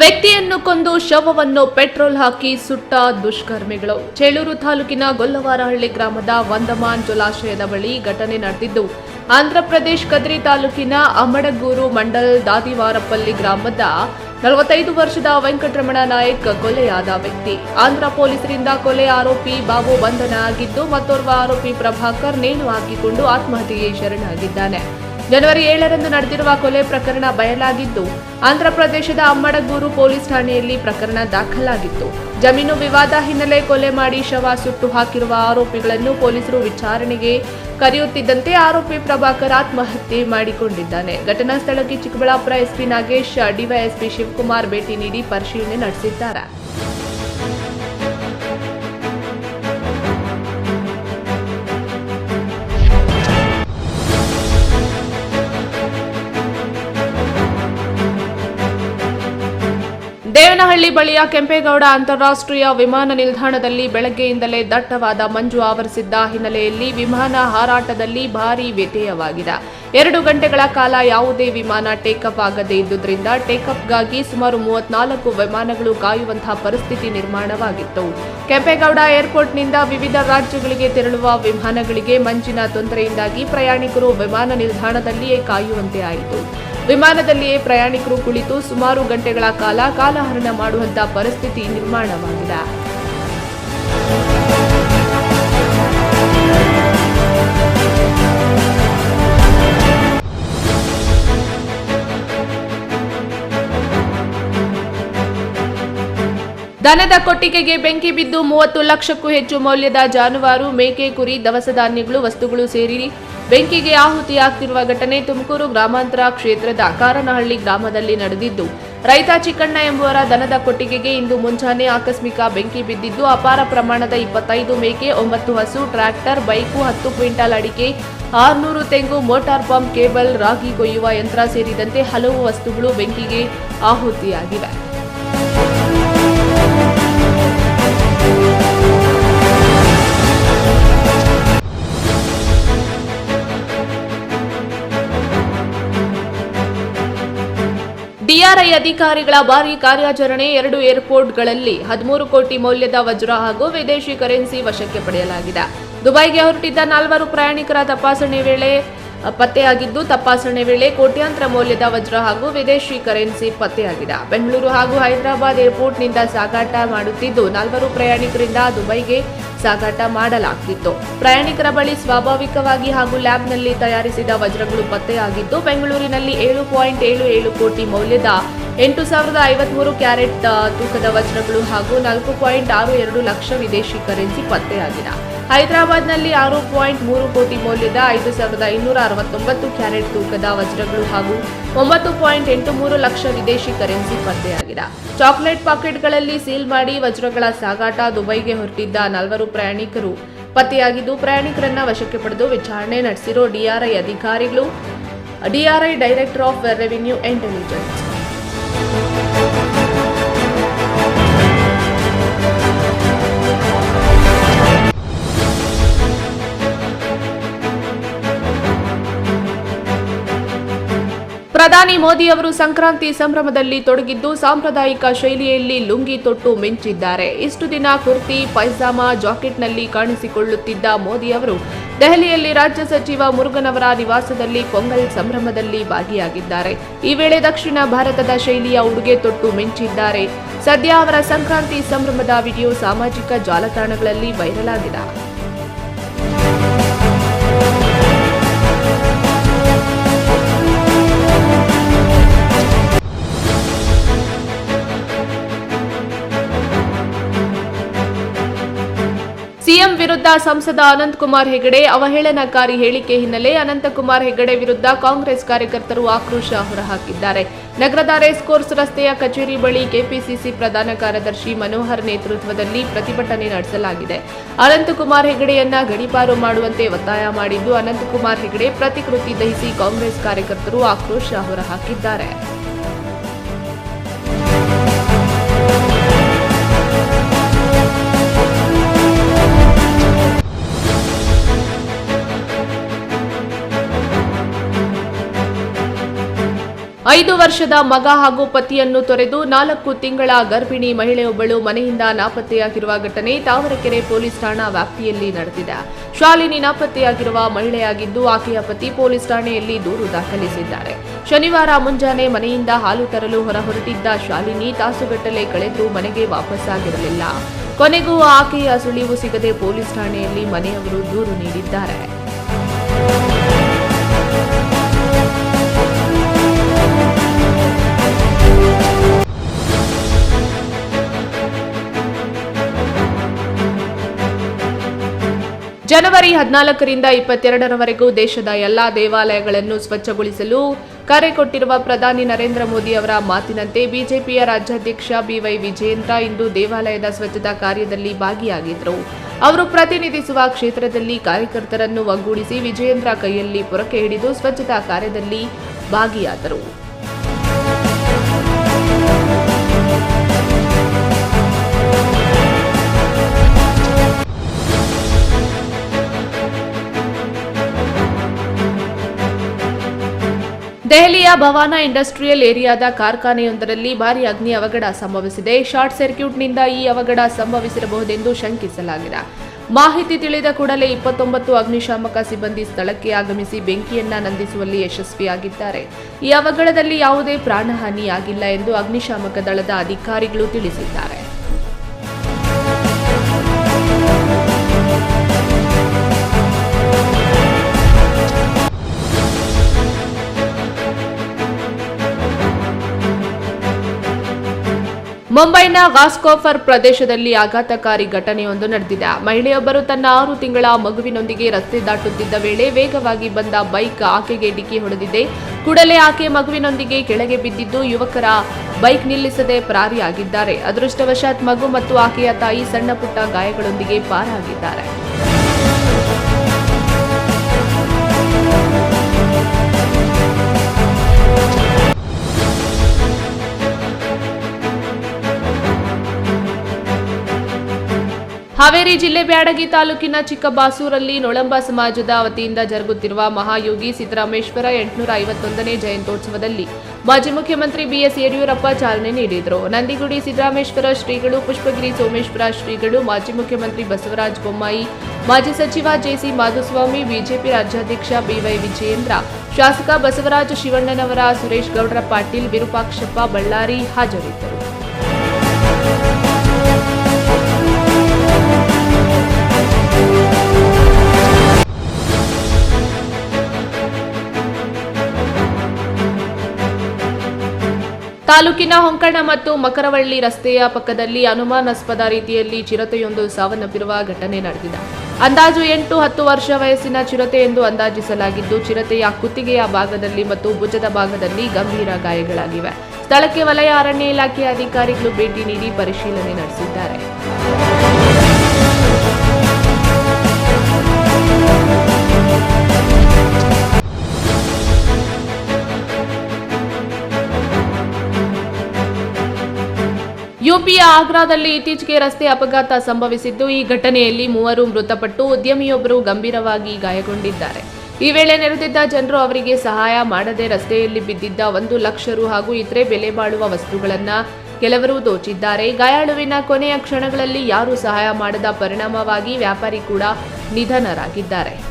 ವ್ಯಕ್ತಿಯನ್ನು ಕೊಂದು ಶವವನ್ನು ಪೆಟ್ರೋಲ್ ಹಾಕಿ ಸುಟ್ಟ ದುಷ್ಕರ್ಮಿಗಳು. ಚೇಳೂರು ತಾಲೂಕಿನ ಗೊಲ್ಲವಾರಹಳ್ಳಿ ಗ್ರಾಮದ ವಂದಮಾನ್ ಜಲಾಶಯದ ಬಳಿ ಘಟನೆ ನಡೆದಿದ್ದು, ಆಂಧ್ರಪ್ರದೇಶ್ ಕದ್ರಿ ತಾಲೂಕಿನ ಅಮಡಗೂರು ಮಂಡಲ್ ದಾದಿವಾರಪಲ್ಲಿ ಗ್ರಾಮದ ನಲವತ್ತೈದು ವರ್ಷದ ವೆಂಕಟರಮಣ ನಾಯಕ್ ಕೊಲೆಯಾದ ವ್ಯಕ್ತಿ. ಆಂಧ್ರ ಪೊಲೀಸರಿಂದ ಕೊಲೆ ಆರೋಪಿ ಬಾಬು ಬಂಧನ ಆಗಿದ್ದು, ಮತ್ತೋರ್ವ ಆರೋಪಿ ಪ್ರಭಾಕರ್ ನೇಣು ಹಾಕಿಕೊಂಡು ಆತ್ಮಹತ್ಯೆಗೆ ಶರಣಾಗಿದ್ದಾನೆ. ಜನವರಿ ಏಳರಂದು ನಡೆದಿರುವ ಕೊಲೆ ಪ್ರಕರಣ ಬಯಲಾಗಿದ್ದು, ಆಂಧ್ರಪ್ರದೇಶದ ಅಮ್ಮಡಗೂರು ಪೊಲೀಸ್ ಠಾಣೆಯಲ್ಲಿ ಪ್ರಕರಣ ದಾಖಲಾಗಿತ್ತು. ಜಮೀನು ವಿವಾದ ಹಿನ್ನೆಲೆ ಕೊಲೆ ಮಾಡಿ ಶವ ಸುಟ್ಟು ಹಾಕಿರುವ ಆರೋಪಿಗಳನ್ನು ಪೊಲೀಸರು ವಿಚಾರಣೆಗೆ ಕರೆಯುತ್ತಿದ್ದಂತೆ ಆರೋಪಿ ಪ್ರಭಾಕರ್ ಆತ್ಮಹತ್ಯೆ ಮಾಡಿಕೊಂಡಿದ್ದಾನೆ. ಘಟನಾ ಸ್ಥಳಕ್ಕೆ ಚಿಕ್ಕಬಳ್ಳಾಪುರ ಎಸ್ಪಿ ನಾಗೇಶ್, ಡಿವೈಎಸ್ಪಿ ಶಿವಕುಮಾರ್ ಭೇಟಿ ನೀಡಿ ಪರಿಶೀಲನೆ ನಡೆಸಿದ್ದಾರೆ. ದೇವನಹಳ್ಳಿ ಬಳಿಯ ಕೆಂಪೇಗೌಡ ಅಂತಾರಾಷ್ಟ್ರೀಯ ವಿಮಾನ ನಿಲ್ದಾಣದಲ್ಲಿ ಬೆಳಗ್ಗೆಯಿಂದಲೇ ದಟ್ಟವಾದ ಮಂಜು ಆವರಿಸಿದ್ದ ಹಿನ್ನೆಲೆಯಲ್ಲಿ ವಿಮಾನ ಹಾರಾಟದಲ್ಲಿ ಭಾರೀ ವ್ಯತ್ಯಯವಾಗಿದೆ. ಎರಡು ಗಂಟೆಗಳ ಕಾಲ ಯಾವುದೇ ವಿಮಾನ ಟೇಕಪ್ ಆಗದೇ ಇದ್ದುದರಿಂದ ಟೇಕಪ್ಗಾಗಿ ಸುಮಾರು ಮೂವತ್ನಾಲ್ಕು ವಿಮಾನಗಳು ಕಾಯುವಂತಹ ಪರಿಸ್ಥಿತಿ ನಿರ್ಮಾಣವಾಗಿತ್ತು. ಕೆಂಪೇಗೌಡ ಏರ್ಪೋರ್ಟ್ನಿಂದ ವಿವಿಧ ರಾಜ್ಯಗಳಿಗೆ ತೆರಳುವ ವಿಮಾನಗಳಿಗೆ ಮಂಜಿನ ತೊಂದರೆಯಿಂದಾಗಿ ಪ್ರಯಾಣಿಕರು ವಿಮಾನ ನಿಲ್ದಾಣದಲ್ಲಿಯೇ ಕಾಯುವಂತೆ ಆಯಿತು. ವಿಮಾನದಲ್ಲಿಯೇ ಪ್ರಯಾಣಿಕರು ಕುಳಿತು ಸುಮಾರು ಗಂಟೆಗಳ ಕಾಲ ಕಾಲಹರಣ ಮಾಡುವಂತಹ ಪರಿಸ್ಥಿತಿ ನಿರ್ಮಾಣವಾಗಿದೆ. ದನದ ಕೊಟ್ಟಿಗೆಗೆ ಬೆಂಕಿ ಬಿದ್ದು ಮೂವತ್ತು ಲಕ್ಷಕ್ಕೂ ಹೆಚ್ಚು ಮೌಲ್ಯದ ಜಾನುವಾರು, ಮೇಕೆ, ಕುರಿ, ದವಸ ಧಾನ್ಯಗಳು, ವಸ್ತುಗಳು ಸೇರಿ ಬೆಂಕಿಗೆ ಆಹುತಿಯಾಗ್ತಿರುವ ಘಟನೆ ತುಮಕೂರು ಗ್ರಾಮಾಂತರ ಕ್ಷೇತ್ರದ ಕಾರನಹಳ್ಳಿ ಗ್ರಾಮದಲ್ಲಿ ನಡೆದಿದ್ದು, ರೈತ ಚಿಕ್ಕಣ್ಣ ಎಂಬುವರ ದನದ ಕೊಟ್ಟಿಗೆಗೆ ಇಂದು ಮುಂಜಾನೆ ಆಕಸ್ಮಿಕ ಬೆಂಕಿ ಬಿದ್ದಿದ್ದು, ಅಪಾರ ಪ್ರಮಾಣದ ಇಪ್ಪತ್ತೈದು ಮೇಕೆ, ಒಂಬತ್ತು ಹಸು, ಟ್ರ್ಯಾಕ್ಟರ್, ಬೈಕು, ಹತ್ತು ಕ್ವಿಂಟಾಲ್ ಅಡಿಕೆ, ಆರುನೂರು ತೆಂಗು, ಮೋಟಾರ್ ಪಂಪ್, ಕೇಬಲ್, ರಾಗಿ ಕೊಯ್ಯುವ ಯಂತ್ರ ಸೇರಿದಂತೆ ಹಲವು ವಸ್ತುಗಳು ಬೆಂಕಿಗೆ ಆಹುತಿಯಾಗಿವೆ. ಡಿಆರ್ಐ ಅಧಿಕಾರಿಗಳ ಭಾರಿ ಕಾರ್ಯಾಚರಣೆ ಎರಡು ಏರ್ಪೋರ್ಟ್ಗಳಲ್ಲಿ ಹದಿಮೂರು ಕೋಟಿ ಮೌಲ್ಯದ ವಜ್ರ ಹಾಗೂ ವಿದೇಶಿ ಕರೆನ್ಸಿ ವಶಕ್ಕೆ ಪಡೆಯಲಾಗಿದೆ. ದುಬೈಗೆ ಹೊರಟಿದ್ದ ನಾಲ್ವರು ಪ್ರಯಾಣಿಕರ ತಪಾಸಣೆ ವೇಳೆ ಪತ್ತೆಯಾಗಿದ್ದು, ತಪಾಸಣೆ ವೇಳೆ ಕೋಟ್ಯಾಂತರ ಮೌಲ್ಯದ ವಜ್ರ ಹಾಗೂ ವಿದೇಶಿ ಕರೆನ್ಸಿ ಪತ್ತೆಯಾಗಿದೆ. ಬೆಂಗಳೂರು ಹಾಗೂ ಹೈದರಾಬಾದ್ ಏರ್ಪೋರ್ಟ್ನಿಂದ ಸಾಗಾಟ ಮಾಡುತ್ತಿದ್ದು, ನಾಲ್ವರು ಪ್ರಯಾಣಿಕರಿಂದ ದುಬೈಗೆ ಸಾಗಾಟ ಮಾಡಲಾಗ್ತಿತ್ತು. ಪ್ರಯಾಣಿಕರ ಬಳಿ ಸ್ವಾಭಾವಿಕವಾಗಿ ಹಾಗೂ ಲ್ಯಾಬ್ನಲ್ಲಿ ತಯಾರಿಸಿದ ವಜ್ರಗಳು ಪತ್ತೆಯಾಗಿದ್ದು, ಬೆಂಗಳೂರಿನಲ್ಲಿ ಏಳು ಪಾಯಿಂಟ್ ಏಳು ಏಳು ಕೋಟಿ ಮೌಲ್ಯದ ಎಂಟು ಸಾವಿರದ ಐವತ್ಮೂರು ಕ್ಯಾರೆಟ್ ತೂಕದ ವಜ್ರಗಳು ಹಾಗೂ ನಾಲ್ಕು ಪಾಯಿಂಟ್ ಆರು ಎರಡು ಲಕ್ಷ ವಿದೇಶಿ ಕರೆನ್ಸಿ ಪತ್ತೆಯಾಗಿದೆ. ಹೈದರಾಬಾದ್ನಲ್ಲಿ ಆರು ಪಾಯಿಂಟ್ ಮೂರು ಕೋಟಿ ಮೌಲ್ಯದ ಐದು ಸಾವಿರದ ಇನ್ನೂರ ಅರವತ್ತೊಂಬತ್ತು ಕ್ಯಾರೆಟ್ ತೂಕದ ವಜ್ರಗಳು ಹಾಗೂ ಒಂಬತ್ತು ಪಾಯಿಂಟ್ ಎಂಟು ಮೂರು ಲಕ್ಷ ವಿದೇಶಿ ಕರೆನ್ಸಿ ಪತ್ತೆಯಾಗಿದೆ. ಚಾಕ್ಲೇಟ್ ಪಾಕೆಟ್ಗಳಲ್ಲಿ ಸೀಲ್ ಮಾಡಿ ವಜ್ರಗಳ ಸಾಗಾಟ ದುಬೈಗೆ ಹೊರಟಿದ್ದ ನಾಲ್ವರು ಪ್ರಯಾಣಿಕರು ಪತ್ತೆಯಾಗಿದ್ದು, ಪ್ರಯಾಣಿಕರನ್ನ ವಶಕ್ಕೆ ಪಡೆದು ವಿಚಾರಣೆ ನಡೆಸಿರೋ ಡಿಆರ್ಐ ಅಧಿಕಾರಿಗಳು, DRI director of revenue intelligence ಪ್ರಧಾನಿ ಮೋದಿ ಅವರು ಸಂಕ್ರಾಂತಿ ಸಂಭ್ರಮದಲ್ಲಿ ತೊಡಗಿದ್ದು ಸಾಂಪ್ರದಾಯಿಕ ಶೈಲಿಯಲ್ಲಿ ಲುಂಗಿ ತೊಟ್ಟು ಮಿಂಚಿದ್ದಾರೆ. ಇಷ್ಟು ದಿನ ಕುರ್ತಿ, ಪೈಜಾಮಾ, ಜಾಕೆಟ್ನಲ್ಲಿ ಕಾಣಿಸಿಕೊಳ್ಳುತ್ತಿದ್ದ ಮೋದಿ ಅವರು ದೆಹಲಿಯಲ್ಲಿ ರಾಜ್ಯ ಸಚಿವ ಮುರುಗನ್ ನಿವಾಸದಲ್ಲಿ ಪೊಂಗಲ್ ಸಂಭ್ರಮದಲ್ಲಿ ಭಾಗಿಯಾಗಿದ್ದಾರೆ. ಈ ವೇಳೆ ದಕ್ಷಿಣ ಭಾರತದ ಶೈಲಿಯ ಉಡುಗೆ ತೊಟ್ಟು ಮಿಂಚಿದ್ದಾರೆ. ಸದ್ಯ ಅವರ ಸಂಕ್ರಾಂತಿ ಸಂಭ್ರಮದ ವಿಡಿಯೋ ಸಾಮಾಜಿಕ ಜಾಲತಾಣಗಳಲ್ಲಿ ವೈರಲ್ ಆಗಿದೆ. ವಿರುದ್ಧ ಸಂಸದ ಅನಂತಕುಮಾರ್ ಹೆಗಡೆ ಅವಹೇಳನಕಾರಿ ಹೇಳಿಕೆ ಹಿನ್ನೆಲೆ ಅನಂತಕುಮಾರ್ ಹೆಗಡೆ ವಿರುದ್ಧ ಕಾಂಗ್ರೆಸ್ ಕಾರ್ಯಕರ್ತರು ಆಕ್ರೋಶ ಹೊರಹಾಕಿದ್ದಾರೆ. ನಗರದ ರೇಸ್ ಕೋರ್ಸ್ ರಸ್ತೆಯ ಕಚೇರಿ ಬಳಿ ಕೆಪಿಸಿಸಿ ಪ್ರಧಾನ ಕಾರ್ಯದರ್ಶಿ ಮನೋಹರ್ ನೇತೃತ್ವದಲ್ಲಿ ಪ್ರತಿಭಟನೆ ನಡೆಸಲಾಗಿದೆ. ಅನಂತಕುಮಾರ್ ಹೆಗಡೆಯನ್ನ ಗಡೀಪಾರು ಮಾಡುವಂತೆ ಒತ್ತಾಯ ಮಾಡಿದ್ದು, ಅನಂತಕುಮಾರ್ ಹೆಗಡೆ ಪ್ರತಿಕೃತಿ ದಹಿಸಿ ಕಾಂಗ್ರೆಸ್ ಕಾರ್ಯಕರ್ತರು ಆಕ್ರೋಶ ಹೊರಹಾಕಿದ್ದಾರೆ. ಐದು ವರ್ಷದ ಮಗ ಹಾಗೂ ಪತಿಯನ್ನು ತೊರೆದು ನಾಲ್ಕು ತಿಂಗಳ ಗರ್ಭಿಣಿ ಮಹಿಳೆಯೊಬ್ಬಳು ಮನೆಯಿಂದ ನಾಪತ್ತೆಯಾಗಿರುವ ಘಟನೆ ತಾವರೆಕೆರೆ ಪೊಲೀಸ್ ಠಾಣಾ ವ್ಯಾಪ್ತಿಯಲ್ಲಿ ನಡೆದಿದೆ. ಶಾಲಿನಿ ನಾಪತ್ತೆಯಾಗಿರುವ ಮಹಿಳೆಯಾಗಿದ್ದು ಆಕೆಯ ಪತಿ ಪೊಲೀಸ್ ಠಾಣೆಯಲ್ಲಿ ದೂರು ದಾಖಲಿಸಿದ್ದಾರೆ. ಶನಿವಾರ ಮುಂಜಾನೆ ಮನೆಯಿಂದ ಹಾಲು ತರಲು ಹೊರಹೊರಟಿದ್ದ ಶಾಲಿನಿ ತಾಸುಗಟ್ಟಲೆ ಕಳೆದು ಮನೆಗೆ ವಾಪಸ್ಸಾಗಿರಲಿಲ್ಲ. ಕೊನೆಗೂ ಆಕೆಯ ಸುಳಿವು ಸಿಗದೆ ಪೊಲೀಸ್ ಠಾಣೆಯಲ್ಲಿ ಮನೆಯವರು ದೂರು ನೀಡಿದ್ದಾರೆ. ಜನವರಿ ಹದಿನಾಲ್ಕರಿಂದ ಇಪ್ಪತ್ತೆರಡರವರೆಗೂ ದೇಶದ ಎಲ್ಲಾ ದೇವಾಲಯಗಳನ್ನು ಸ್ವಚ್ಛಗೊಳಿಸಲು ಕರೆ ಕೊಟ್ಟಿರುವ ಪ್ರಧಾನಿ ನರೇಂದ್ರ ಮೋದಿ ಅವರ ಮಾತಿನಂತೆ ಬಿಜೆಪಿಯ ರಾಜ್ಯಾಧ್ಯಕ್ಷ ಬಿವೈ ವಿಜಯೇಂದ್ರ ಇಂದು ದೇವಾಲಯದ ಸ್ವಚ್ಛತಾ ಕಾರ್ಯದಲ್ಲಿ ಭಾಗಿಯಾಗಿದ್ದರು. ಅವರು ಪ್ರತಿನಿಧಿಸುವ ಕ್ಷೇತ್ರದಲ್ಲಿ ಕಾರ್ಯಕರ್ತರನ್ನು ಒಗ್ಗೂಡಿಸಿ ವಿಜಯೇಂದ್ರ ಕೈಯಲ್ಲಿ ಪೊರಕೆ ಹಿಡಿದು ಸ್ವಚ್ಛತಾ ಕಾರ್ಯದಲ್ಲಿ ಭಾಗಿಯಾದರು. ದೆಹಲಿಯ ಭವಾನ ಇಂಡಸ್ಟ್ರಿಯಲ್ ಏರಿಯಾದ ಕಾರ್ಖಾನೆಯೊಂದರಲ್ಲಿ ಭಾರಿ ಅಗ್ನಿ ಅವಘಡ ಸಂಭವಿಸಿದೆ. ಶಾರ್ಟ್ ಸರ್ಕ್ಯೂಟ್ನಿಂದ ಈ ಅವಘಡ ಸಂಭವಿಸಿರಬಹುದೆಂದು ಶಂಕಿಸಲಾಗಿದೆ. ಮಾಹಿತಿ ತಿಳಿದ ಕೂಡಲೇ ಇಪ್ಪತ್ತೊಂಬತ್ತು ಅಗ್ನಿಶಾಮಕ ಸಿಬ್ಬಂದಿ ಸ್ಥಳಕ್ಕೆ ಆಗಮಿಸಿ ಬೆಂಕಿಯನ್ನ ನಂದಿಸುವಲ್ಲಿ ಯಶಸ್ವಿಯಾಗಿದ್ದಾರೆ. ಈ ಅವಘಡದಲ್ಲಿ ಯಾವುದೇ ಪ್ರಾಣಹಾನಿಯಾಗಿಲ್ಲ ಎಂದು ಅಗ್ನಿಶಾಮಕ ದಳದ ಅಧಿಕಾರಿಗಳು ತಿಳಿಸಿದ್ದಾರೆ. ಮುಂಬೈನ ವಾಸ್ಕೋಫರ್ ಪ್ರದೇಶದಲ್ಲಿ ಆಘಾತಕಾರಿ ಘಟನೆಯೊಂದು ನಡೆದಿದೆ. ಮಹಿಳೆಯೊಬ್ಬರು ತನ್ನ ಆರು ತಿಂಗಳ ಮಗುವಿನೊಂದಿಗೆ ರಸ್ತೆ ದಾಟುತ್ತಿದ್ದ ವೇಳೆ ವೇಗವಾಗಿ ಬಂದ ಬೈಕ್ ಆಕೆಗೆ ಡಿಕ್ಕಿ ಹೊಡೆದಿದೆ. ಕೂಡಲೇ ಆಕೆ ಮಗುವಿನೊಂದಿಗೆ ಕೆಳಗೆ ಬಿದ್ದಿದ್ದು ಯುವಕರ ಬೈಕ್ ನಿಲ್ಲಿಸದೆ ಪರಾರಿಯಾಗಿದ್ದಾರೆ. ಅದೃಷ್ಟವಶಾತ್ ಮಗು ಮತ್ತು ಆಕೆಯ ತಾಯಿ ಸಣ್ಣ ಪುಟ್ಟ ಗಾಯಗಳೊಂದಿಗೆ ಪಾರಾಗಿದ್ದಾರೆ. ಹಾವೇರಿ ಜಿಲ್ಲೆ ಬ್ಯಾಡಗಿ ತಾಲೂಕಿನ ಚಿಕ್ಕಬಾಸೂರಲ್ಲಿ ನೊಳಂಬ ಸಮಾಜದ ವತಿಯಿಂದ ಜರುಗುತ್ತಿರುವ ಮಹಾಯೋಗಿ ಸಿದ್ದರಾಮೇಶ್ವರ ಎಂಟುನೂರ ಐವತ್ತೊಂದನೇ ಜಯಂತ್ಯೋತ್ಸವದಲ್ಲಿ ಮಾಜಿ ಮುಖ್ಯಮಂತ್ರಿ ಬಿಎಸ್ ಯಡಿಯೂರಪ್ಪ ಚಾಲನೆ ನೀಡಿದರು. ನಂದಿಗುಡಿ ಸಿದ್ದರಾಮೇಶ್ವರ ಶ್ರೀಗಳು, ಪುಷ್ಪಗಿರಿ ಸೋಮೇಶ್ವರ ಶ್ರೀಗಳು, ಮಾಜಿ ಮುಖ್ಯಮಂತ್ರಿ ಬಸವರಾಜ ಬೊಮ್ಮಾಯಿ, ಮಾಜಿ ಸಚಿವ ಜೆಸಿ ಮಾಧುಸ್ವಾಮಿ, ಬಿಜೆಪಿ ರಾಜ್ಯಾಧ್ಯಕ್ಷ ಬಿವೈ ವಿಜಯೇಂದ್ರ, ಶಾಸಕ ಬಸವರಾಜ ಶಿವಣ್ಣನವರ ಸುರೇಶ್ ಗೌಡರ ಪಾಟೀಲ್, ವಿರೂಪಾಕ್ಷಪ್ಪ ಬಳ್ಳಾರಿ ಹಾಜರಿದ್ದರು. ತಾಲೂಕಿನ ಹೊಂಕಣ ಮತ್ತು ಮಕರವಳ್ಳಿ ರಸ್ತೆಯ ಪಕ್ಕದಲ್ಲಿ ಅನುಮಾನಾಸ್ಪದ ರೀತಿಯಲ್ಲಿ ಚಿರತೆಯೊಂದು ಸಾವನ್ನಪ್ಪಿರುವ ಘಟನೆ ನಡೆದಿದೆ. ಅಂದಾಜು ಎಂಟು ಹತ್ತು ವರ್ಷ ವಯಸ್ಸಿನ ಚಿರತೆ ಎಂದು ಅಂದಾಜಿಸಲಾಗಿದ್ದು, ಚಿರತೆಯ ಕುತ್ತಿಗೆಯ ಭಾಗದಲ್ಲಿ ಮತ್ತು ಭುಜದ ಭಾಗದಲ್ಲಿ ಗಂಭೀರ ಗಾಯಗಳಾಗಿವೆ. ಸ್ಥಳಕ್ಕೆ ವಲಯ ಅರಣ್ಯ ಇಲಾಖೆ ಅಧಿಕಾರಿಗಳು ಭೇಟಿ ನೀಡಿ ಪರಿಶೀಲನೆ ನಡೆಸಿದ್ದಾರೆ. ಯುಪಿಯ ಆಗ್ರಾದಲ್ಲಿ ಇತ್ತೀಚೆಗೆ ರಸ್ತೆ ಅಪಘಾತ ಸಂಭವಿಸಿದ್ದು. ಈ ಘಟನೆಯಲ್ಲಿ ಮೂವರು ಮೃತಪಟ್ಟು ಉದ್ಯಮಿಯೊಬ್ಬರು ಗಂಭೀರವಾಗಿ ಗಾಯಗೊಂಡಿದ್ದಾರೆ. ಈ ವೇಳೆ ನೆರೆದಿದ್ದ ಜನರು ಅವರಿಗೆ ಸಹಾಯ ಮಾಡದೆ ರಸ್ತೆಯಲ್ಲಿ ಬಿದ್ದಿದ್ದ ಒಂದು ಲಕ್ಷ ರು ಹಾಗೂ ಇತರೆ ಬೆಲೆ ಬಾಳುವ ವಸ್ತುಗಳನ್ನ ಕೆಲವರು ದೋಚಿದ್ದಾರೆ. ಗಾಯಾಳುವಿನ ಕೊನೆಯ ಕ್ಷಣಗಳಲ್ಲಿ ಯಾರೂ ಸಹಾಯ ಮಾಡದ ಪರಿಣಾಮವಾಗಿ ವ್ಯಾಪಾರಿ ಕೂಡ ನಿಧನರಾಗಿದ್ದಾರೆ.